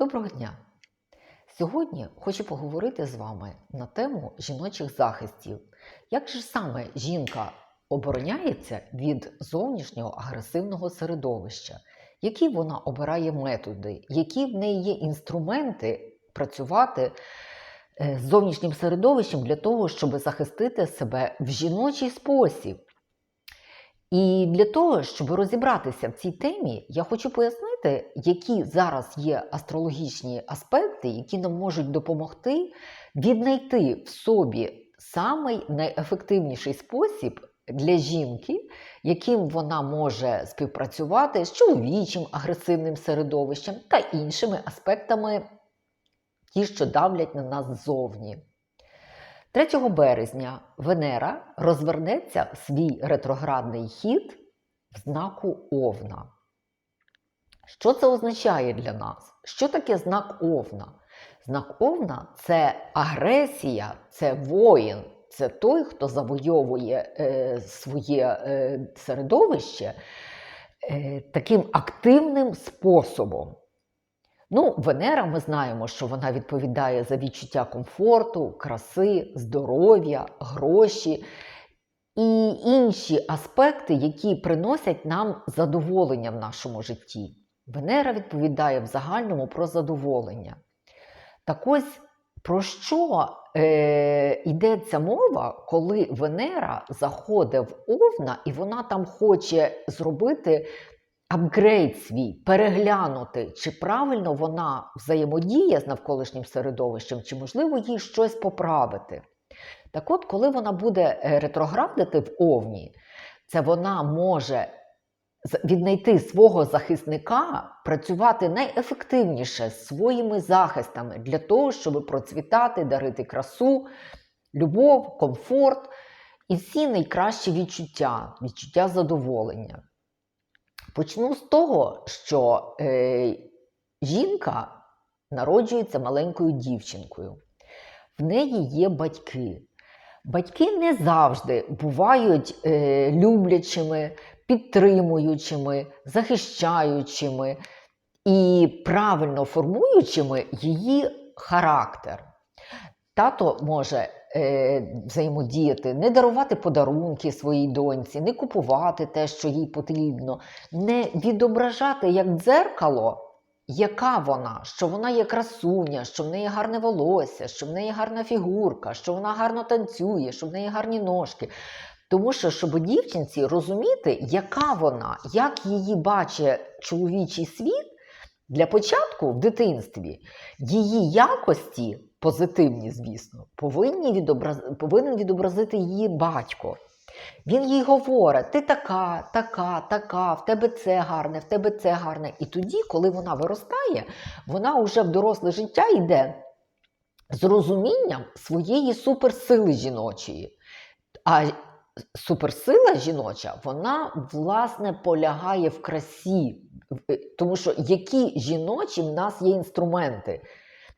Доброго дня! Сьогодні хочу поговорити з вами на тему жіночих захистів. Як же саме жінка обороняється від зовнішнього агресивного середовища? Які вона обирає методи, які в неї є інструменти працювати е, з зовнішнім середовищем для того, щоб захистити себе в жіночий спосіб? І для того, щоб розібратися в цій темі, я хочу пояснити, які зараз є астрологічні аспекти, які нам можуть допомогти віднайти в собі самий найефективніший спосіб для жінки, яким вона може співпрацювати з чоловічим агресивним середовищем та іншими аспектами, ті, що давлять на нас ззовні. 3 березня Венера розвернеться свій ретроградний хід в знаку Овна. Що це означає для нас? Що таке знак Овна? Знак Овна це агресія, це воїн, це той, хто завойовує е, своє е, середовище е, таким активним способом. Ну, Венера, ми знаємо, що вона відповідає за відчуття комфорту, краси, здоров'я, гроші і інші аспекти, які приносять нам задоволення в нашому житті. Венера відповідає в загальному про задоволення. Так ось про що е, йдеться мова, коли Венера заходить в Овна і вона там хоче зробити апгрейд свій, переглянути, чи правильно вона взаємодіє з навколишнім середовищем, чи можливо їй щось поправити. Так от, коли вона буде е, ретроградити в Овні, це вона може віднайти свого захисника, працювати найефективніше своїми захистами для того, щоб процвітати, дарити красу, любов, комфорт і всі найкращі відчуття, відчуття задоволення. Почну з того, що е, жінка народжується маленькою дівчинкою. В неї є батьки. Батьки не завжди бувають е, люблячими, підтримуючими, захищаючими і правильно формуючими її характер. Тато може е, взаємодіяти, не дарувати подарунки своїй доньці, не купувати те, що їй потрібно, не відображати як дзеркало, яка вона, що вона є красуня, що в неї гарне волосся, що в неї гарна фігурка, що вона гарно танцює, що в неї гарні ножки. Тому що, щоб дівчинці розуміти, яка вона, як її бачить чоловічий світ, для початку в дитинстві її якості, позитивні, звісно, повинні відобраз... повинен відобразити її батько. Він їй говорить: ти така, така, така, в тебе це гарне, в тебе це гарне. І тоді, коли вона виростає, вона вже в доросле життя йде з розумінням своєї суперсили жіночої. А суперсила жіноча, вона, власне, полягає в красі. Тому що які жіночі в нас є інструменти,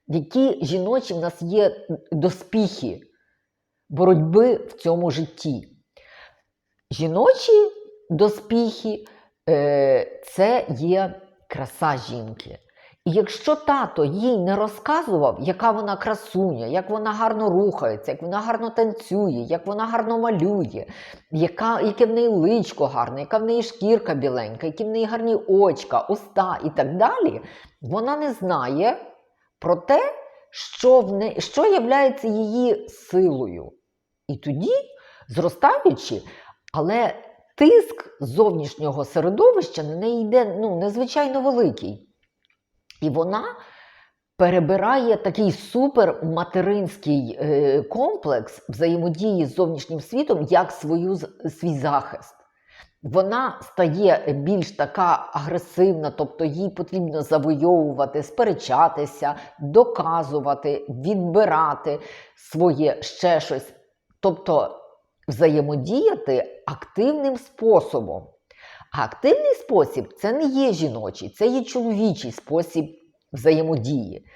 які жіночі в нас є доспіхи боротьби в цьому житті. Жіночі доспіхи е, це є краса жінки. Якщо тато їй не розказував, яка вона красуня, як вона гарно рухається, як вона гарно танцює, як вона гарно малює, яка, яке в неї личко гарне, яка в неї шкірка біленька, які в неї гарні очка, уста і так далі, вона не знає про те, що, в не, що є її силою. І тоді, зростаючи, але тиск зовнішнього середовища на неї йде ну, незвичайно великий. І вона перебирає такий суперматеринський е, комплекс взаємодії з зовнішнім світом як свою, свій захист. Вона стає більш така агресивна, тобто їй потрібно завойовувати, сперечатися, доказувати, відбирати своє ще щось. Тобто взаємодіяти активним способом. А активний спосіб це не є жіночий, це є чоловічий спосіб взаємодії.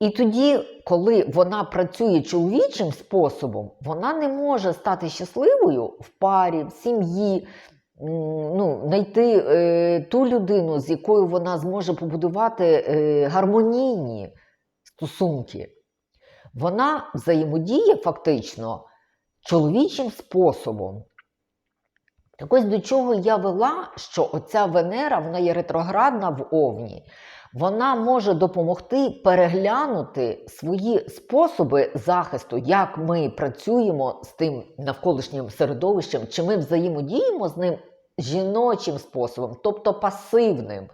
І тоді, коли вона працює чоловічим способом, вона не може стати щасливою в парі, в сім'ї, ну, знайти е, ту людину, з якою вона зможе побудувати е, гармонійні стосунки. Вона взаємодіє фактично чоловічим способом. Так ось до чого я вела, що оця Венера, вона є ретроградна в Овні, вона може допомогти переглянути свої способи захисту, як ми працюємо з тим навколишнім середовищем, чи ми взаємодіємо з ним жіночим способом, тобто пасивним,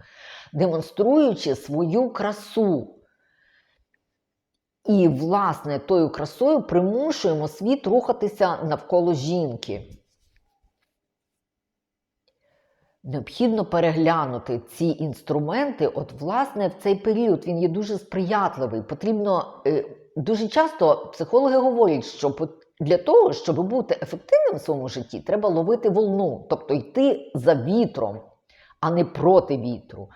демонструючи свою красу. І, власне, тою красою примушуємо світ рухатися навколо жінки. Необхідно переглянути ці інструменти. От, власне, в цей період він є дуже сприятливий. Потрібно е, дуже часто психологи говорять, що для того, щоб бути ефективним в своєму житті, треба ловити волну, тобто йти за вітром, а не проти вітру.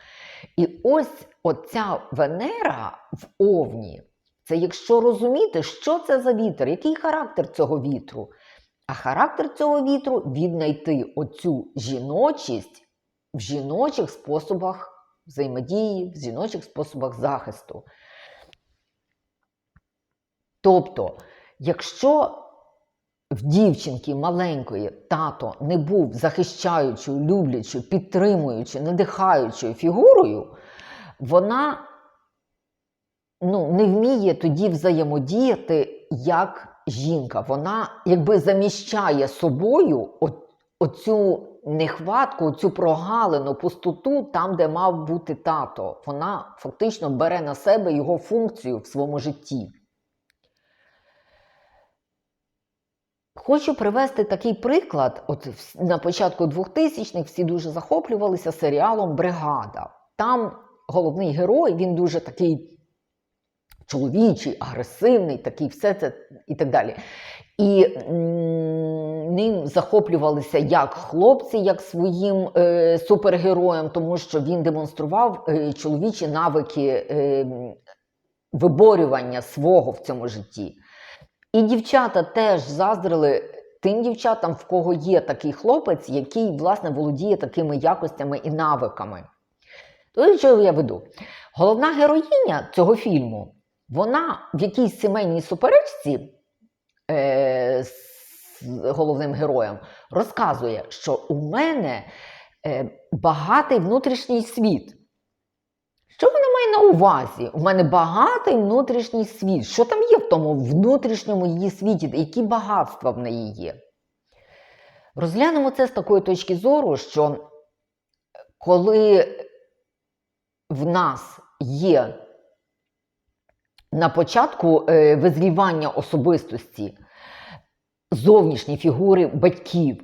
І ось оця Венера в Овні. Це якщо розуміти, що це за вітер, який характер цього вітру. А характер цього вітру віднайти оцю жіночість в жіночих способах взаємодії, в жіночих способах захисту. Тобто, якщо в дівчинки маленької тато не був захищаючою, люблячою, підтримуючою, надихаючою фігурою, вона ну, не вміє тоді взаємодіяти як жінка. Вона якби заміщає собою оцю нехватку, оцю прогалину, пустоту там, де мав бути тато. Вона фактично бере на себе його функцію в своєму житті. Хочу привести такий приклад. От на початку 2000-х всі дуже захоплювалися серіалом Бригада. Там головний герой, він дуже такий чоловічий, агресивний, такий, все це і так далі. І ним захоплювалися як хлопці, як своїм е, супергероєм, тому що він демонстрував е, чоловічі навики е, виборювання свого в цьому житті. І дівчата теж заздрили тим дівчатам, в кого є такий хлопець, який, власне, володіє такими якостями і навиками. До чого я веду? Головна героїня цього фільму, вона в якійсь сімейній суперечці е, з головним героєм розказує, що у мене е, багатий внутрішній світ. Що вона має на увазі? У мене багатий внутрішній світ. Що там є в тому внутрішньому її світі? Які багатства в неї є? Розглянемо це з такої точки зору, що коли в нас є на початку е, визрівання особистості зовнішні фігури батьків,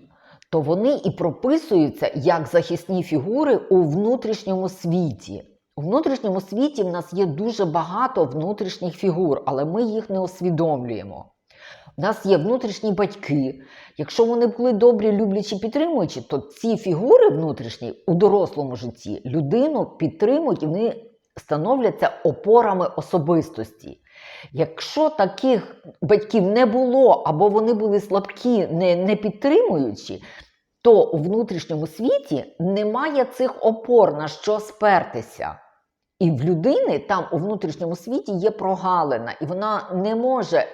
то вони і прописуються як захисні фігури у внутрішньому світі. У внутрішньому світі в нас є дуже багато внутрішніх фігур, але ми їх не усвідомлюємо. У нас є внутрішні батьки. Якщо вони були добрі, люблячі, підтримуючі, то ці фігури внутрішні у дорослому житті людину підтримують і вони становляться опорами особистості. Якщо таких батьків не було, або вони були слабкі, не, не підтримуючі, то у внутрішньому світі немає цих опор, на що спертися. І в людини там у внутрішньому світі є прогалина, і вона не може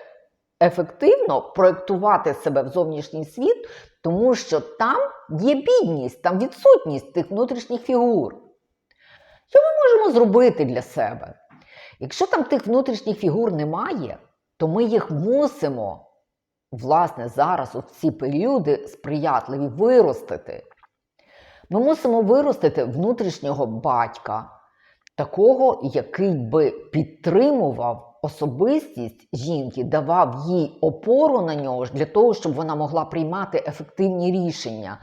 ефективно проєктувати себе в зовнішній світ, тому що там є бідність, там відсутність тих внутрішніх фігур. Що ми можемо зробити для себе? Якщо там тих внутрішніх фігур немає, то ми їх мусимо, власне, зараз у ці періоди сприятливі виростити. Ми мусимо виростити внутрішнього батька, такого, який би підтримував особистість жінки, давав їй опору на нього для того, щоб вона могла приймати ефективні рішення.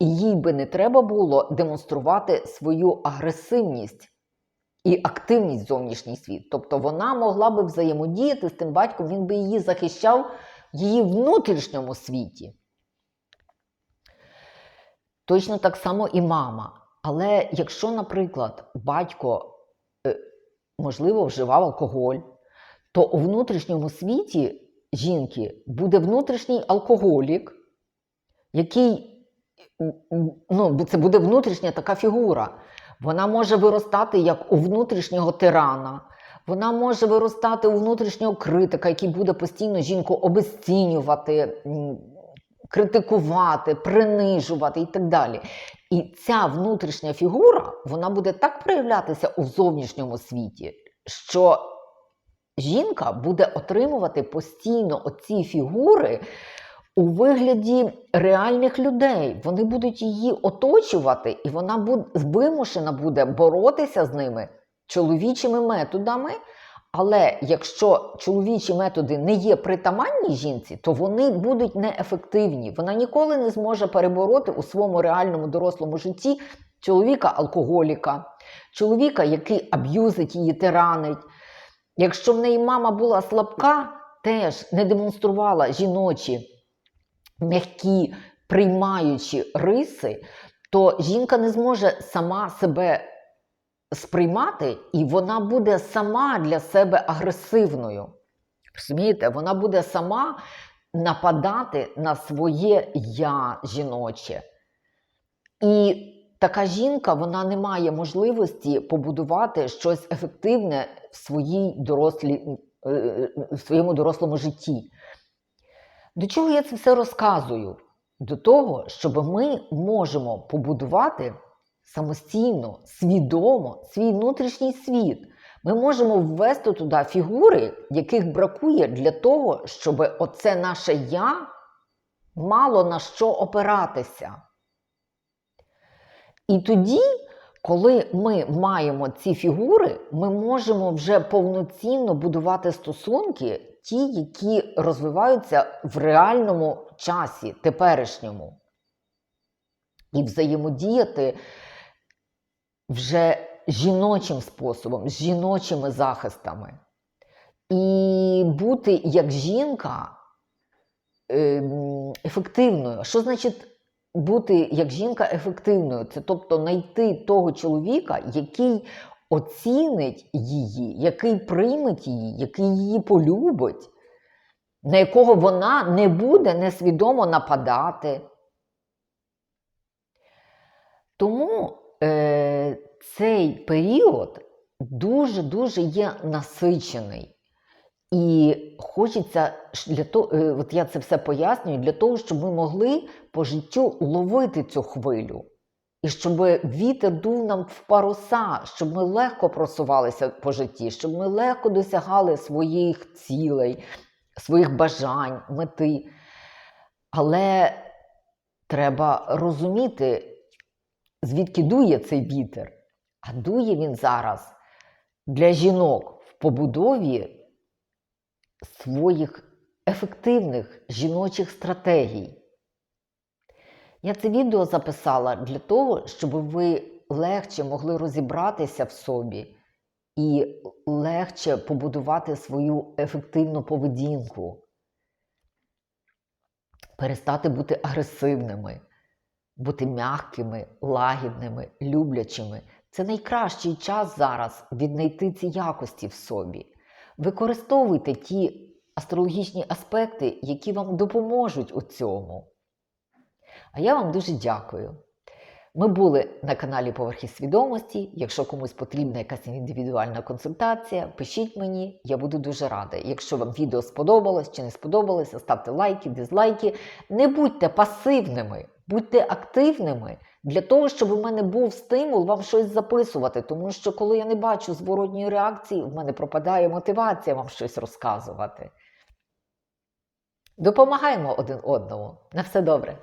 І їй би не треба було демонструвати свою агресивність і активність в зовнішній світ. Тобто вона могла би взаємодіяти з тим батьком, він би її захищав в її внутрішньому світі. Точно так само і мама. Але якщо, наприклад, батько, е, можливо, вживав алкоголь, то у внутрішньому світі жінки буде внутрішній алкоголік, який ну, це буде внутрішня така фігура. Вона може виростати як у внутрішнього тирана, вона може виростати у внутрішнього критика, який буде постійно жінку обесцінювати, критикувати, принижувати і так далі. І ця внутрішня фігура вона буде так проявлятися у зовнішньому світі, що жінка буде отримувати постійно оці фігури у вигляді реальних людей. Вони будуть її оточувати, і вона вимушена буде боротися з ними чоловічими методами. Але якщо чоловічі методи не є притаманні жінці, то вони будуть неефективні. Вона ніколи не зможе перебороти у своєму реальному дорослому житті чоловіка-алкоголіка, чоловіка, який аб'юзить її, тиранить. Якщо в неї мама була слабка, теж не демонструвала жіночі м'які приймаючі риси, то жінка не зможе сама себе сприймати, і вона буде сама для себе агресивною. Розумієте, вона буде сама нападати на своє я жіноче. І така жінка вона не має можливості побудувати щось ефективне в, своїй дорослі, е, е, в своєму дорослому житті. До чого я це все розказую? До того, щоб ми можемо побудувати самостійно, свідомо свій внутрішній світ. Ми можемо ввести туди фігури, яких бракує для того, щоб оце наше я мало на що опиратися. І тоді, коли ми маємо ці фігури, ми можемо вже повноцінно будувати стосунки, ті, які розвиваються в реальному часі, теперішньому, і взаємодіяти вже жіночим способом, з жіночими захистами. І бути як жінка ем, ефективною. Що значить бути як жінка ефективною? Це тобто знайти того чоловіка, який оцінить її, який прийме її, який її полюбить, на якого вона не буде несвідомо нападати. Тому е, цей період дуже-дуже є насичений. І хочеться для того, е, от я це все пояснюю, для того, щоб ми могли по життю ловити цю хвилю. І щоб вітер дув нам в паруса, щоб ми легко просувалися по житті, щоб ми легко досягали своїх цілей, своїх бажань, мети. Але треба розуміти, звідки дує цей вітер. А дує він зараз для жінок в побудові своїх ефективних жіночих стратегій. Я це відео записала для того, щоб ви легше могли розібратися в собі і легше побудувати свою ефективну поведінку, перестати бути агресивними, бути м'якими, лагідними, люблячими. Це найкращий час зараз віднайти ці якості в собі. Використовуйте ті астрологічні аспекти, які вам допоможуть у цьому. А я вам дуже дякую. Ми були на каналі Поверхи свідомості. Якщо комусь потрібна якась індивідуальна консультація, пишіть мені, я буду дуже рада. Якщо вам відео сподобалось чи не сподобалося, ставте лайки, дизлайки. Не будьте пасивними, будьте активними для того, щоб у мене був стимул вам щось записувати. Тому що, коли я не бачу зворотньої реакції, в мене пропадає мотивація вам щось розказувати. Допомагаємо один одному. На все добре.